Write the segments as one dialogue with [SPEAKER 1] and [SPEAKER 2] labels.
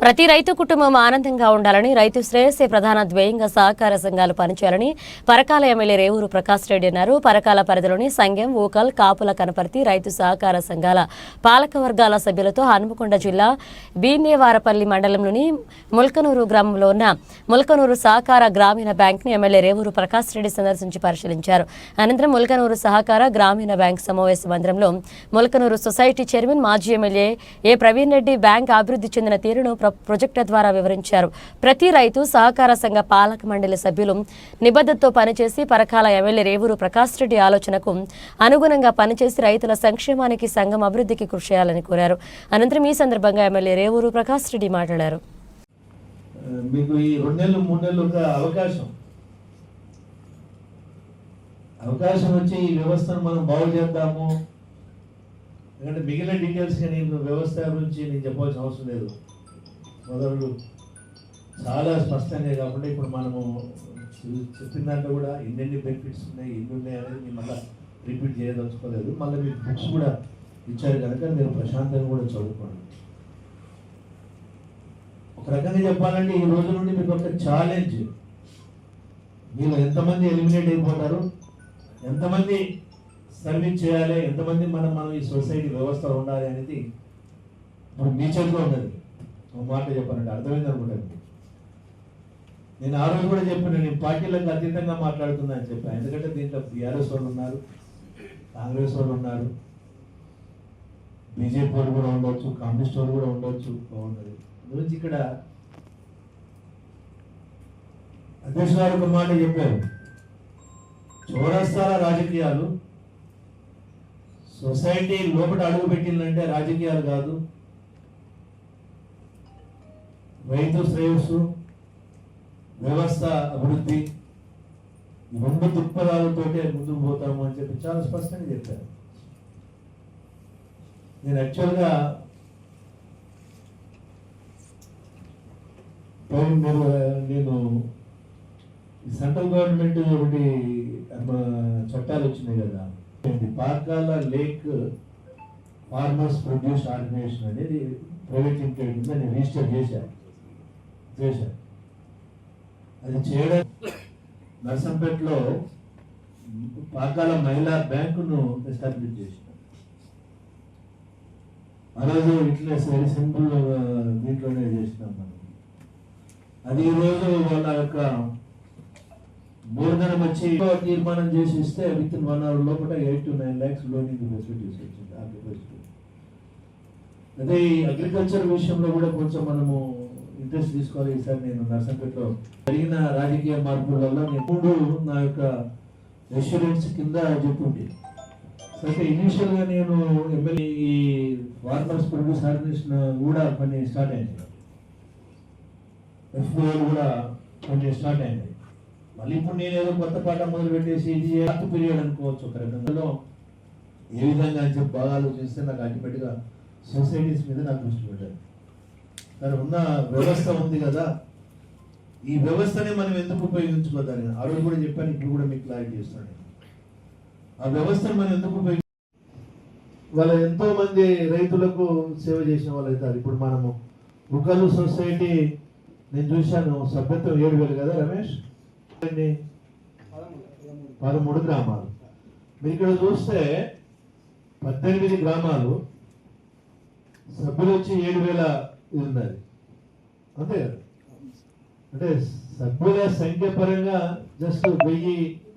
[SPEAKER 1] ప్రతి రైతు కుటుంబం ఆనందంగా ఉండాలని రైతు శ్రేయస్సే ప్రధాన ధ్యేయంగా సహకార సంఘాలు పనిచేయాలని పరకాల ఎమ్మెల్యే రేవూరు ప్రకాష్ రెడ్డి అన్నారు. పరకాల పరిధిలోని సంఘం ఊకల్ కాపుల కనపర్తి రైతు సహకార సంఘాల పాలక వర్గాల సభ్యులతో హనుమకొండ జిల్లా బీనేవారపల్లి మండలంలోని ముల్కనూరు గ్రామంలో ఉన్న ముల్కనూరు సహకార గ్రామీణ బ్యాంక్ను ఎమ్మెల్యే రేవూరు ప్రకాష్ రెడ్డి సందర్శించి పరిశీలించారు. అనంతరం ముల్కనూరు సహకార గ్రామీణ బ్యాంక్ సమావేశ మందిరంలో ముల్కనూరు సొసైటీ చైర్మన్ మాజీ MLA A Praveen Reddy bank అభివృద్ధి చెందిన తీరును ప్ర- ద్వారా వివరించారు. ప్రతి రైతు సహకార సంఘ పాలక మండలి సభ్యులు నిబద్ధతతో పనిచేసి పరకాల ఎమ్మెల్యే రేవూరు ప్రకాష్ రెడ్డి ఆలోచనకు అనుగుణంగా పనిచేసి రైతుల సంక్షేమానికి సంఘం అభివృద్ధికి కృషి చేయాలని కోరారు. అనంతరం ఈ సందర్భంగా ఎమ్మెల్యే రేవూరు ప్రకాష్ రెడ్డి మాట్లాడారు.
[SPEAKER 2] మీకు ఈ రెండు నెలలు మూడు నెలలుగా అవకాశం. అవకాశం వచ్చి ఈ వ్యవస్థను మనం బాగు చేద్దాము. ఎందుకంటే మిగిలిన డీటెయిల్స్ కానీ వ్యవస్థ గురించి నేను చెప్పాల్సిన అవసరం లేదు. మొదలు చాలా స్పష్టంగా కాకుండా ఇప్పుడు మనము చెప్పిన దాంట్లో కూడా ఎన్నెన్ని బెనిఫిట్స్ ఉన్నాయి ఎన్ని ఉన్నాయి అనేది నేను మళ్ళీ రిపీట్ చేయదలుచుకోలేదు. మళ్ళీ మీకు బుక్స్ కూడా ఇచ్చారు కనుక మీరు ప్రశాంతంగా కూడా చదువుకోండి. ఒక రకంగా చెప్పాలంటే ఈ రోజు నుండి మీకు ఒక ఛాలెంజ్ మీరు ఎంతమంది ఎలిమినేట్ అయిపోతారు? ఎంతమంది సర్వీస్ చేయాలి? ఎంతమంది మనం మనం ఈ సొసైటీ వ్యవస్థ ఉండాలి అనేది ఇప్పుడు మీ చేతిలో ఉన్నది. ఒక మాట చెప్పానండి అర్థమైంది అనుకుంటాను నేను ఆ రోజు కూడా చెప్పాను నేను పార్టీలకు అతీతంగా మాట్లాడుతున్నా అని చెప్పాను. ఎందుకంటే దీంట్లో బీఆర్ఎస్ వాళ్ళు ఉన్నారు కాంగ్రెస్ వాళ్ళు ఉన్నారు బీజేపీ వాళ్ళు కూడా ఉండొచ్చు కమ్యూనిస్ట్ వాళ్ళు కూడా ఉండొచ్చు బాగున్నది గురించి ఇక్కడ అధ్యక్షుడు గారు ఒక మాట చెప్పారు. చౌరస్తాల రాజకీయాలు సొసైటీ లోపల అడుగు పెట్టిందంటే రాజకీయాలు కాదు రైతు శ్రేయస్సు వ్యవస్థ అభివృద్ధి రెండు దృక్పథాలతోటే ముందుకు పోతాము అని చెప్పి చాలా స్పష్టంగా చెప్పారు. నేను యాక్చువల్గా మీరు నేను ఈ సెంట్రల్ గవర్నమెంట్ ఒకటి చట్టాలు వచ్చినాయి కదా ఏంటి? Pakala lake farmers produce organisation అనేది ప్రైవేట్ లిమిటెడ్ కింద నేను రిజిస్టర్ చేశాను. చేశాను అది చేయడం నర్సంపేటలో పాకాల మహిళా బ్యాంకును ఎస్టాబ్లిష్ చేసిన ఆ రోజు ఇట్లా వెరీ సింపుల్ దీంట్లోనే చేసినాం మనం. అది ఈ రోజు వాళ్ళ యొక్క మూలధనం వచ్చి తీర్మానం చేసి ఇస్తే విత్ ఇన్ వన్ అవర్ లోపల eight to nine lakhs loaning facilities వచ్చింది ఆ అయితే అదే ఈ అగ్రికల్చర్ విషయంలో కూడా కొంచెం మనము ఇంట్రెస్ట్ తీసుకోవాలి ఈసారి నేను నర్సంపేటలో. జరిగిన రాజకీయ మార్పులలో నేను మూడు నా యొక్క రెస్టారెంట్స్ కింద చెప్పుంటే అయితే ఇనిషియల్గా నేను ఎమ్మెల్యే ఈ ఫార్మర్స్ ప్రొడ్యూస్ ఆర్గనైజేషన్ కూడా పని స్టార్ట్ అయింది. ఎఫ్ఓలు కూడా పని స్టార్ట్ అయింది. మళ్ళీ ఇప్పుడు నేను ఏదో కొత్త పాట మొదలు పెట్టేసి ఇది ఆర్ట్ పీరియడ్ అనుకోవచ్చు ఒక రకంలో ఏ విధంగా అని చెప్పి బాగా ఆలోచిస్తే నాకు అల్టిమేట్గా సొసైటీస్ మీద నాకు దృష్టి పెట్టాను దాని ఉన్న వ్యవస్థ ఉంది కదా. ఈ వ్యవస్థనే మనం ఎందుకు ఉపయోగించుకోదాన్ని ఆ రోజు కూడా చెప్పాను ఇప్పుడు కూడా మీకు క్లారిటీ చేస్తాను ఆ వ్యవస్థను మనం ఎందుకు ఉపయోగి? వాళ్ళ ఎంతో మంది రైతులకు సేవ చేసిన వాళ్ళు అవుతారు. ఇప్పుడు మనము ఉకలు సొసైటీ నేను చూశాను సభ్యత్వం ఏడు వేలు కదా రమేష్? పదమూడు గ్రామాలు. మీరు ఇక్కడ చూస్తే పద్దెనిమిది గ్రామాలు సభ్యులు వచ్చి ఏడు వేల ఇది ఉన్నది అంతే కదా? అంటే సభ్యుల సంఖ్య పరంగా జస్ట్ వెయ్యి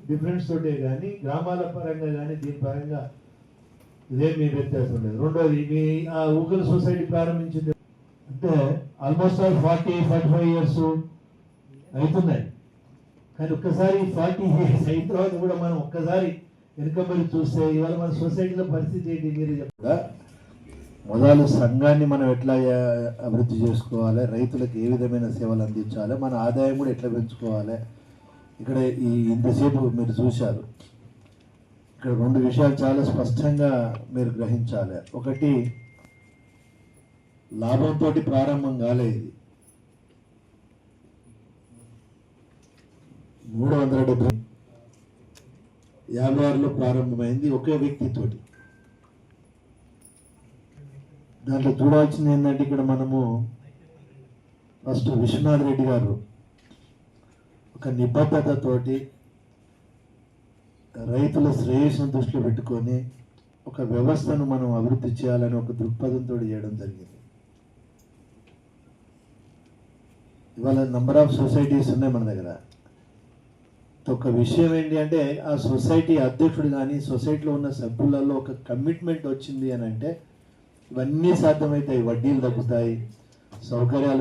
[SPEAKER 2] డిఫరెన్స్ తోటే కానీ గ్రామాల పరంగా కానీ దీని పరంగా ఇదేమి వ్యత్యాసం లేదు. రెండోది మీ ఆ ఊకల సొసైటీ ప్రారంభించింది అంటే almost all forty forty five years అవుతున్నాయి. కానీ ఒక్కసారి ఫార్టీ ఇయర్స్ అయిన తర్వాత కూడా మనం ఒక్కసారి వెనుకబడి చూస్తే ఇవాళ మన సొసైటీలో పరిస్థితి ఏంటి? మీరు చెప్పగా మొదలు సంఘాన్ని మనం ఎట్లా అభివృద్ధి చేసుకోవాలి రైతులకు ఏ విధమైన సేవలు అందించాలి మన ఆదాయం కూడా ఎట్లా పెంచుకోవాలి. ఇక్కడ ఈ ఇంతసేపు మీరు చూశారు. ఇక్కడ రెండు విషయాలు చాలా స్పష్టంగా మీరు గ్రహించాలి. ఒకటి లాభంతో ప్రారంభం కాలేదు మూడు వందల డెబ్బై యాభై ఆరులో ప్రారంభమైంది ఒకే వ్యక్తితోటి. దాంట్లో చూడవలసింది ఏంటంటే ఇక్కడ మనము ఫస్ట్ విశ్వనాథ్ రెడ్డి గారు ఒక నిబద్ధతతోటి రైతుల శ్రేయస్సును దృష్టిలో పెట్టుకొని ఒక వ్యవస్థను మనం అభివృద్ధి చేయాలని ఒక దృక్పథంతో చేయడం జరిగింది. ఇవాళ నంబర్ ఆఫ్ సొసైటీస్ ఉన్నాయి మన దగ్గర. ఒక విషయం ఏంటి అంటే ఆ సొసైటీ అధ్యక్షుడు కానీ సొసైటీలో ఉన్న సభ్యులలో ఒక కమిట్మెంట్ వచ్చింది అని అంటే ఇవన్నీ సాధ్యమవుతాయి వడ్డీలు తగ్గుతాయి సౌకర్యాలు